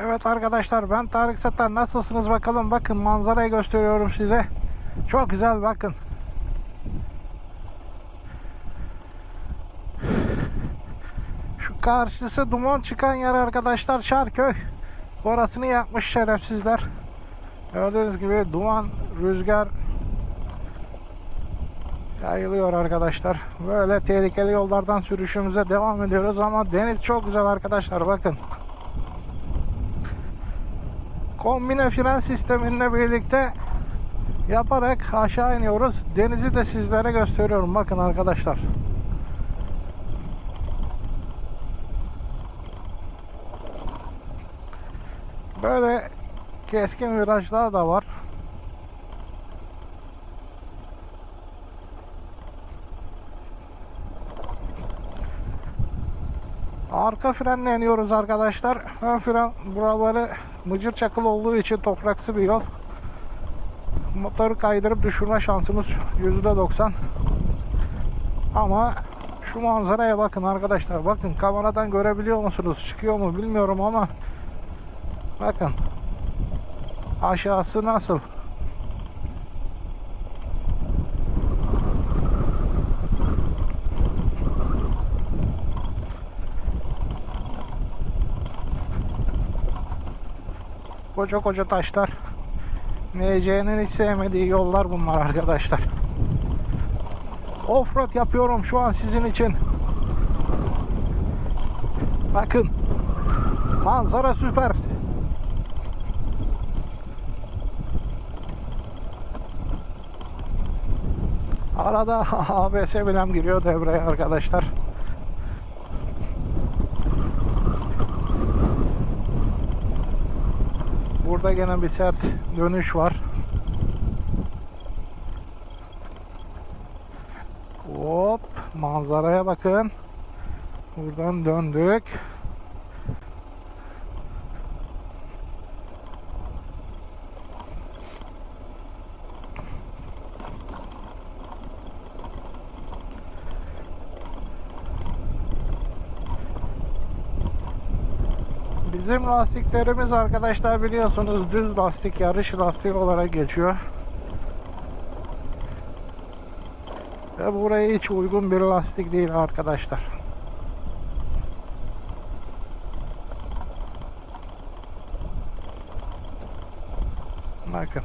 Evet arkadaşlar ben Tarık Satar nasılsınız bakalım bakın manzarayı gösteriyorum size. Çok güzel bakın. Şu karşısı duman çıkan yer arkadaşlar Şarköy. Orasını yapmış şerefsizler. Gördüğünüz gibi duman, rüzgar yayılıyor arkadaşlar. Böyle tehlikeli yollardan sürüşümüze devam ediyoruz ama deniz çok güzel arkadaşlar bakın. Kombine fren sisteminle birlikte yaparak aşağı iniyoruz. Denizi de sizlere gösteriyorum. Bakın arkadaşlar. Böyle keskin virajlar da var. Arka frenle iniyoruz arkadaşlar. Ön fren buraları mıcır çakıl olduğu için topraksı bir yol. Motoru kaydırıp düşürme şansımız %90. Ama şu manzaraya bakın arkadaşlar. Bakın kameradan görebiliyor musunuz? Çıkıyor mu bilmiyorum ama bakın aşağısı nasıl? Koca koca taşlar. MC'nin hiç sevmediği yollar bunlar arkadaşlar. Offroad yapıyorum şu an sizin için. Bakın. Manzara süper. Arada ABS bilem giriyor devreye arkadaşlar. Burada gene bir sert dönüş var. Hop manzaraya bakın. Buradan döndük. Bizim lastiklerimiz arkadaşlar biliyorsunuz düz lastik, yarış lastiği olarak geçiyor. Ve buraya hiç uygun bir lastik değil arkadaşlar. Bakın